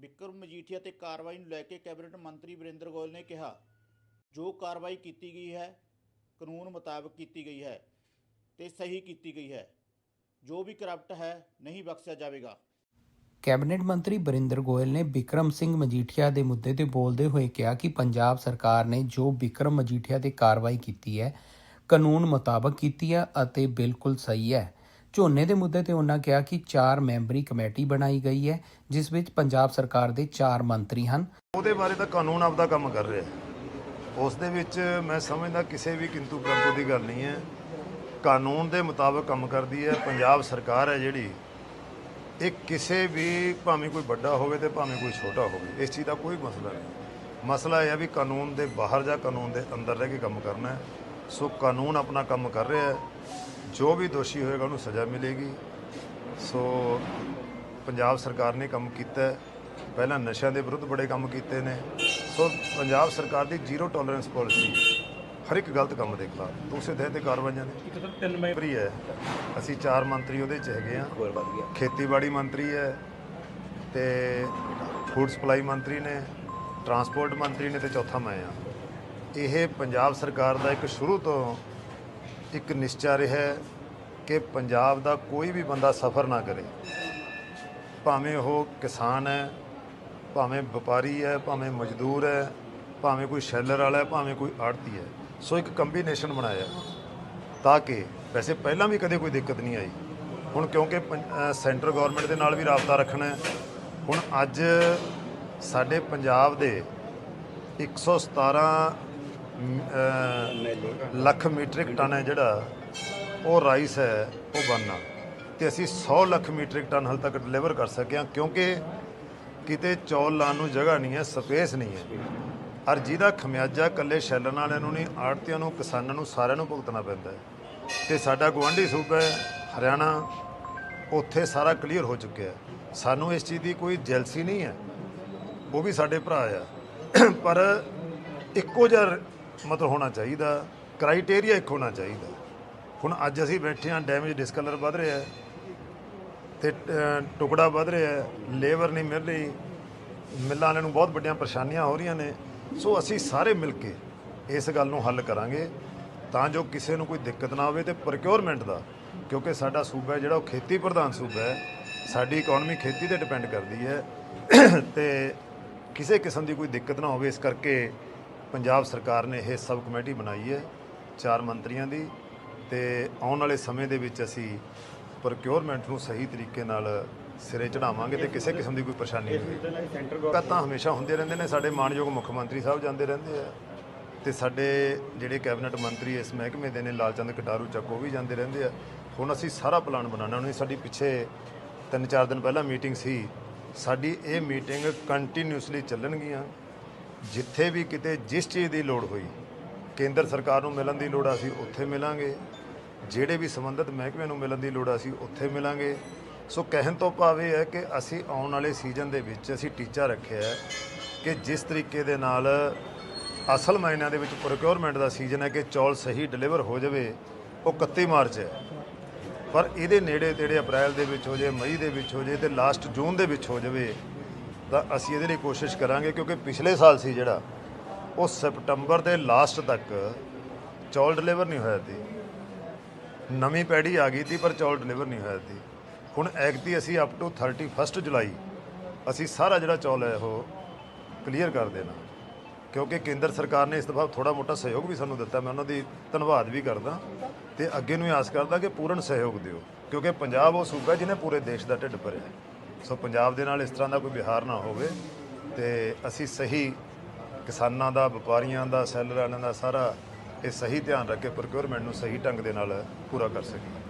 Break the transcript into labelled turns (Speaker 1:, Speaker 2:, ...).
Speaker 1: ਵਿਕਰਮ ਮਜੀਠੀਆ ਤੇ ਕਾਰਵਾਈ ਨੂੰ ਲੈ ਕੇ ਕੈਬਨਿਟ ਮੰਤਰੀ ਵਰਿੰਦਰ ਗੋਇਲ ਨੇ ਕਿਹਾ, ਜੋ ਕਾਰਵਾਈ ਕੀਤੀ ਗਈ ਹੈ, ਕਾਨੂੰਨ ਮੁਤਾਬਕ ਕੀਤੀ ਗਈ ਹੈ ਤੇ ਸਹੀ ਕੀਤੀ ਗਈ ਹੈ। ਜੋ ਵੀ ਕਰਪਟ ਹੈ, ਨਹੀਂ ਬਖਸ਼ਿਆ ਜਾਵੇਗਾ।
Speaker 2: ਕੈਬਨਿਟ ਮੰਤਰੀ ਬਰਿੰਦਰ ਗੋਇਲ ਨੇ ਵਿਕਰਮ ਸਿੰਘ ਮਜੀਠੀਆ ਦੇ ਮੁੱਦੇ ਤੇ ਬੋਲਦੇ ਹੋਏ ਕਿਹਾ ਕਿ ਪੰਜਾਬ ਸਰਕਾਰ ਨੇ ਜੋ ਵਿਕਰਮ ਮਜੀਠੀਆ ਤੇ ਕਾਰਵਾਈ ਕੀਤੀ ਹੈ, ਕਾਨੂੰਨ ਮੁਤਾਬਕ ਕੀਤੀ ਹੈ ਅਤੇ ਬਿਲਕੁਲ ਸਹੀ ਹੈ। ਝੋਨੇ ਦੇ ਮੁੱਦੇ ਤੇ ਉਹਨਾਂ ਕਿਹਾ ਕਿ ਚਾਰ ਮੈਂਬਰੀ ਕਮੇਟੀ ਬਣਾਈ ਗਈ ਹੈ, ਜਿਸ ਵਿੱਚ ਪੰਜਾਬ ਸਰਕਾਰ ਦੇ ਚਾਰ ਮੰਤਰੀ ਹਨ।
Speaker 3: ਉਹਦੇ ਬਾਰੇ ਤਾਂ ਕਾਨੂੰਨ ਆਪਦਾ ਕੰਮ ਕਰ ਰਿਹਾ ਉਸ ਦੇ ਵਿੱਚ ਮੈਂ ਸਮਝਦਾ ਕਿਸੇ ਵੀ ਕਿੰਤੂ ਪਰੰਤੂ ਦੀ ਗੱਲ ਨਹੀਂ ਹੈ। ਕਾਨੂੰਨ ਦੇ ਮੁਤਾਬਕ ਕੰਮ ਕਰਦੀ ਹੈ, ਪੰਜਾਬ ਸਰਕਾਰ ਹੈ ਜਿਹੜੀ, ਇਹ ਕਿਸੇ ਵੀ ਭਾਵੇਂ ਕੋਈ ਵੱਡਾ ਹੋਵੇ ਤੇ ਭਾਵੇਂ ਕੋਈ ਛੋਟਾ ਹੋਵੇ, ਇਸ ਚੀਜ਼ ਦਾ ਕੋਈ ਮਸਲਾ ਨਹੀਂ। ਮਸਲਾ ਇਹ ਹੈ ਵੀ ਕਾਨੂੰਨ ਦੇ ਬਾਹਰ ਜਾਂ ਕਾਨੂੰਨ ਦੇ ਅੰਦਰ ਰਹਿ ਕੇ ਕੰਮ ਕਰਨਾ ਹੈ। ਸੋ ਕਾਨੂੰਨ ਆਪਣਾ ਕੰਮ ਕਰ ਰਿਹਾ ਹੈ। ਜੋ ਵੀ ਦੋਸ਼ੀ ਹੋਏਗਾ ਉਹਨੂੰ ਸਜ਼ਾ ਮਿਲੇਗੀ। ਸੋ ਪੰਜਾਬ ਸਰਕਾਰ ਨੇ ਕੰਮ ਕੀਤਾ ਹੈ। ਪਹਿਲਾਂ ਨਸ਼ਿਆਂ ਦੇ ਵਿਰੁੱਧ ਬੜੇ ਕੰਮ ਕੀਤੇ ਨੇ। ਸੋ ਪੰਜਾਬ ਸਰਕਾਰ ਦੀ ਜ਼ੀਰੋ ਟੋਲਰੈਂਸ ਪਾਲਿਸੀ ਹਰ ਇੱਕ ਗਲਤ ਕੰਮ ਦੇ ਖਿਲਾਫ। ਉਸੇ ਤਹਿਤ ਤੇ ਕਾਰਵਾਈਆਂ ਨੇ।
Speaker 4: ਇੱਕ ਤਾਂ ਤਿੰਨ ਮੈਂ
Speaker 3: ਮੰਤਰੀ ਹੈ। ਅਸੀਂ ਚਾਰ ਮੰਤਰੀ ਉਹਦੇ ਚ ਹੈਗੇ ਆ ਖੇਤੀਬਾੜੀ ਮੰਤਰੀ ਹੈ ਤੇ ਫੂਡ ਸਪਲਾਈ ਮੰਤਰੀ ਨੇ ਟਰਾਂਸਪੋਰਟ ਮੰਤਰੀ ਨੇ ਤੇ ਚੌਥਾ ਮੈਂ ਆ ਇਹ ਪੰਜਾਬ ਸਰਕਾਰ ਦਾ ਇੱਕ ਸ਼ੁਰੂ ਤੋਂ ਇੱਕ ਨਿਸ਼ਚਾ ਰਿਹਾ ਕਿ ਪੰਜਾਬ ਦਾ ਕੋਈ ਵੀ ਬੰਦਾ ਸਫਰ ਨਾ ਕਰੇ। ਭਾਵੇਂ ਉਹ ਕਿਸਾਨ ਹੈ ਭਾਵੇਂ ਵਪਾਰੀ ਹੈ ਭਾਵੇਂ ਮਜ਼ਦੂਰ ਹੈ ਭਾਵੇਂ ਕੋਈ ਸ਼ੈਲਰ ਵਾਲਾ ਹੈ ਭਾਵੇਂ ਕੋਈ ਆੜਤੀ ਹੈ। ਸੋ ਇੱਕ ਕੰਬੀਨੇਸ਼ਨ ਬਣਾਇਆ ਤਾਂ ਕਿ ਵੈਸੇ ਪਹਿਲਾਂ ਵੀ ਕਦੇ ਕੋਈ ਦਿੱਕਤ ਨਹੀਂ ਆਈ। ਹੁਣ ਕਿਉਂਕਿ ਪੰ- ਸੈਂਟਰ ਗਵਰਨਮੈਂਟ ਦੇ ਨਾਲ ਵੀ ਰਾਬਤਾ ਰੱਖਣਾ ਹੁਣ ਅੱਜ ਸਾਡੇ ਪੰਜਾਬ ਦੇ 117 ਮ, ਅ, ਲੱਖ ਮੀਟ੍ਰਿਕ ਟਨ ਹੈ ਜਿਹੜਾ, ਉਹ ਰਾਈਸ ਹੈ, ਉਹ ਬਣਨਾ। ਤੇ ਅਸੀਂ 100 ਲੱਖ ਮੀਟ੍ਰਿਕ ਟਨ ਹਾਲ ਤੱਕ ਡਿਲੀਵਰ ਕਰ ਸਕਿਆ ਕਿਉਂਕਿ ਕਿਤੇ ਚੌਲ ਲਾਉਣ ਨੂੰ ਜਗ੍ਹਾ ਨਹੀਂ ਹੈ, ਸਪੇਸ ਨਹੀਂ ਹੈ। ਔਰ ਜਿਹਦਾ ਖਮਿਆਜਾ ਇਕੱਲੇ ਸ਼ੈਲਨ ਵਾਲਿਆਂ ਨੂੰ ਨਹੀਂ, ਆੜਤੀਆਂ ਨੂੰ, ਕਿਸਾਨਾਂ ਨੂੰ, ਸਾਰਿਆਂ ਨੂੰ ਭੁਗਤਣਾ ਪੈਂਦਾ ਹੈ। ਤੇ ਸਾਡਾ ਗਵਾਂਢੀ ਸੂਬਾ ਹੈ, ਹਰਿਆਣਾ, ਉੱਥੇ ਸਾਰਾ ਕਲੀਅਰ ਹੋ ਚੁੱਕਿਆ ਸਾਨੂੰ ਇਸ ਚੀਜ਼ ਦੀ ਕੋਈ ਜੈਲਸੀ ਨਹੀਂ ਹੈ। ਉਹ ਵੀ ਸਾਡੇ ਭਰਾ ਆ। ਪਰ ਇੱਕੋ ਜਿਹਾ ਮਤਲਬ ਹੋਣਾ ਚਾਹੀਦਾ ਕ੍ਰਾਈਟੇਰੀਆ ਇੱਕ ਹੋਣਾ ਚਾਹੀਦਾ। ਹੁਣ ਅੱਜ ਅਸੀਂ ਬੈਠੇ ਹਾਂ ਡੈਮੇਜ ਡਿਸਕਲਰ ਵੱਧ ਰਿਹਾ ਹੈ ਤੇ ਅ, ਟੁਕੜਾ ਵੱਧ ਰਿਹਾ ਹੈ ਲੇਬਰ ਨਹੀਂ ਮਿਲ ਰਹੀ ਮਿੱਲਾਂ ਵਾਲਿਆਂ ਨੂੰ ਬਹੁਤ ਵੱਡੀਆਂ ਪਰੇਸ਼ਾਨੀਆਂ ਹੋ ਰਹੀਆਂ ਨੇ। ਸੋ ਅਸੀਂ ਸਾਰੇ ਮਿਲ ਕੇ ਇਸ ਗੱਲ ਨੂੰ ਹੱਲ ਕਰਾਂਗੇ ਤਾਂ ਜੋ ਕਿਸੇ ਨੂੰ ਕੋਈ ਦਿੱਕਤ ਨਾ ਆਵੇ ਤੇ ਪ੍ਰੋਕਿਉਰਮੈਂਟ ਦਾ ਕਿਉਂਕਿ ਸਾਡਾ ਸੂਬਾ ਹੈ ਜਿਹੜਾ ਉਹ ਖੇਤੀ ਪ੍ਰਧਾਨ ਸੂਬਾ ਹੈ। ਸਾਡੀ ਇਕਨੋਮੀ ਖੇਤੀ ਤੇ ਡਿਪੈਂਡ ਕਰਦੀ ਹੈ। ਤੇ ਕਿਸੇ ਕਿਸਮ ਦੀ ਕੋਈ ਦਿੱਕਤ ਨਾ ਹੋਵੇ ਇਸ ਕਰਕੇ ਪੰਜਾਬ ਸਰਕਾਰ ਨੇ ਇਹ ਸਬ ਕਮੇਟੀ ਬਣਾਈ ਹੈ ਚਾਰ ਮੰਤਰੀਆਂ ਦੀ ਤੇ ਆਉਣ ਵਾਲੇ ਸਮੇਂ ਦੇ ਵਿੱਚ ਅਸੀਂ ਪ੍ਰੋਕਿਉਰਮੈਂਟ ਨੂੰ ਸਹੀ ਤਰੀਕੇ ਨਾਲ ਸਿਰੇ ਚੜਾਵਾਂਗੇ ਤੇ ਕਿਸੇ ਕਿਸਮ ਦੀ ਕੋਈ ਪਰੇਸ਼ਾਨੀ ਨਹੀਂ ਹੋਵੇਗੀ ਤਾਂ ਹਮੇਸ਼ਾ ਹੁੰਦੇ ਰਹਿੰਦੇ ਨੇ, ਸਾਡੇ ਮਾਨਯੋਗ ਮੁੱਖ ਮੰਤਰੀ ਸਾਹਿਬ ਜਾਂਦੇ ਰਹਿੰਦੇ ਆ ਤੇ ਸਾਡੇ ਜਿਹੜੇ ਕੈਬਨਿਟ ਮੰਤਰੀ ਇਸ ਮਹਿਕਮੇ ਦੇ ਨੇ ਲਾਲਚੰਦ ਕਟਾਰੂ ਚੱਕ, ਉਹ ਵੀ ਜਾਂਦੇ ਰਹਿੰਦੇ ਆ। ਹੁਣ ਅਸੀਂ ਸਾਰਾ ਪਲਾਨ ਬਣਾਉਣਾ, ਉਹਨੇ ਸਾਡੀ ਪਿੱਛੇ ਤਿੰਨ ਚਾਰ ਦਿਨ ਪਹਿਲਾਂ ਮੀਟਿੰਗ ਸੀ। ਸਾਡੀ ਇਹ ਮੀਟਿੰਗ ਕੰਟੀਨਿਊਸਲੀ ਚੱਲਣਗੀਆਂ। ਜਿੱਥੇ ਵੀ ਕਿਤੇ ਜਿਸ ਚੀਜ਼ ਦੀ ਲੋੜ ਹੋਈ ਕੇਂਦਰ ਸਰਕਾਰ ਨੂੰ ਮਿਲਣ ਦੀ ਲੋੜ ਆ, ਅਸੀਂ ਉੱਥੇ ਮਿਲਾਂਗੇ। ਜਿਹੜੇ ਵੀ ਸੰਬੰਧਿਤ ਮਹਿਕਮੇ ਨੂੰ ਮਿਲਣ ਦੀ ਲੋੜ ਆ, ਅਸੀਂ ਉੱਥੇ ਮਿਲਾਂਗੇ। ਸੋ ਕਹਿਣ ਤੋਂ ਭਾਵ ਇਹ ਹੈ ਕਿ ਅਸੀਂ ਆਉਣ ਵਾਲੇ ਸੀਜ਼ਨ ਦੇ ਵਿੱਚ ਅਸੀਂ ਟੀਚਾ ਰੱਖਿਆ ਹੈ ਕਿ ਜਿਸ ਤਰੀਕੇ ਦੇ ਨਾਲ ਅਸਲ ਮਾਇਨਿਆਂ ਦੇ ਵਿੱਚ ਪ੍ਰੋਕਿਉਰਮੈਂਟ ਦਾ ਸੀਜ਼ਨ ਹੈ ਕਿ ਚੌਲ ਸਹੀ ਡਿਲੀਵਰ ਹੋ ਜਾਵੇ ਉਹ 31 ਮਾਰਚ ਹੈ। ਪਰ ਇਹਦੇ ਨੇੜੇ ਤੇੜੇ ਅਪ੍ਰੈਲ ਦੇ ਵਿੱਚ ਹੋ ਜਾਏ ਮਈ ਦੇ ਵਿੱਚ ਹੋ ਜਾਏ ਤੇ ਲਾਸਟ ਜੂਨ ਦੇ ਵਿੱਚ ਹੋ ਜਾਵੇ ਤਾਂ ਅਸੀਂ ਇਹਦੇ ਲਈ ਕੋਸ਼ਿਸ਼ ਕਰਾਂਗੇ ਕਿਉਂਕਿ ਪਿਛਲੇ ਸਾਲ ਸੀ ਜਿਹੜਾ, ਉਹ ਸਪਟੰਬਰ ਦੇ ਲਾਸਟ ਤੱਕ ਚੌਲ ਡਿਲੀਵਰ ਨਹੀਂ ਹੋਇਆ ਸੀ। ਨਵੀਂ ਪੈੜੀ ਆ ਗਈ ਸੀ, ਪਰ ਚੌਲ ਡਿਲੀਵਰ ਨਹੀਂ ਹੋਇਆ ਸੀ। ਹੁਣ ਐਗਤੀ ਅਸੀਂ ਅਪ ਟੂ 31 ਜੁਲਾਈ, ਅਸੀਂ ਸਾਰਾ ਜਿਹੜਾ ਚੌਲ ਹੈ ਉਹ ਕਲੀਅਰ ਕਰ ਦੇਣਾ। ਕਿਉਂਕਿ ਕੇਂਦਰ ਸਰਕਾਰ ਨੇ ਇਸ ਦਫਾ ਥੋੜਾ ਮੋਟਾ ਸਹਿਯੋਗ ਵੀ ਸਾਨੂੰ ਦਿੱਤਾ, ਮੈਂ ਉਹਨਾਂ ਦੀ ਧੰਨਵਾਦ ਵੀ ਕਰਦਾ। ਤੇ ਅੱਗੇ ਨੂੰ ਵੀ ਆਸ ਕਰਦਾ ਕਿ ਪੂਰਨ ਸਹਿਯੋਗ ਦਿਓ, ਕਿਉਂਕਿ ਪੰਜਾਬ ਉਹ ਸੂਬਾ ਜਿਹਨੇ ਪੂਰੇ ਦੇਸ਼ ਦਾ ਢਿੱਡ ਭਰਿਆ ਸੋ ਪੰਜਾਬ ਦੇ ਨਾਲ ਇਸ ਤਰ੍ਹਾਂ ਦਾ ਕੋਈ ਵਿਹਾਰ ਨਾ ਹੋਵੇ ਤੇ ਅਸੀਂ ਸਹੀ ਕਿਸਾਨਾਂ ਦਾ, ਵਪਾਰੀਆਂ ਦਾ, ਸੈਲਰਾਂ ਦਾ ਸਾਰਾ ਇਹ ਸਹੀ ਧਿਆਨ ਰੱਖ ਕੇ ਪ੍ਰੋਕਿਉਰਮੈਂਟ ਨੂੰ ਸਹੀ ਢੰਗ ਦੇ ਨਾਲ ਪੂਰਾ ਕਰ ਸਕੀਏ।